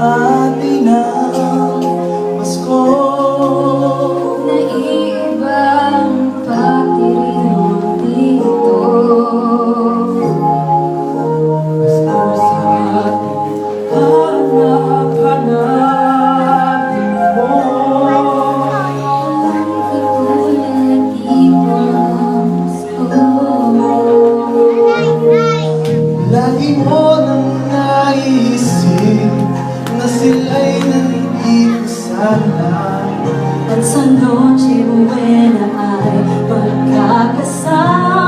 I sila'y nag-ibig sana. At sa noche buena ay pagkakasama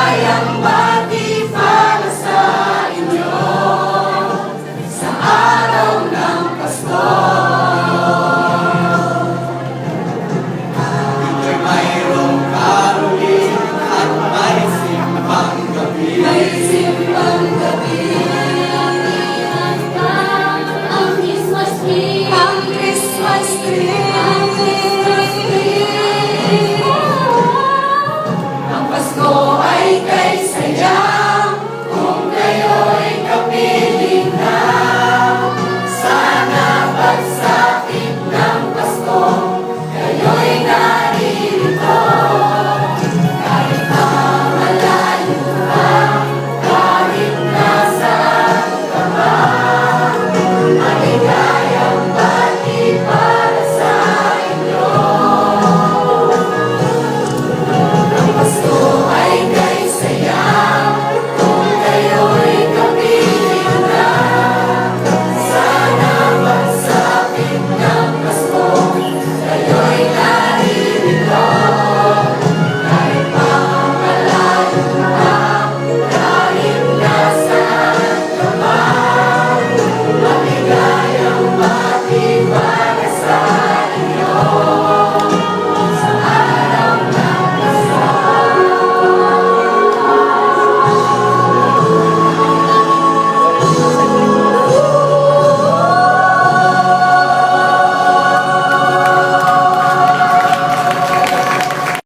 Amazing, wonderful.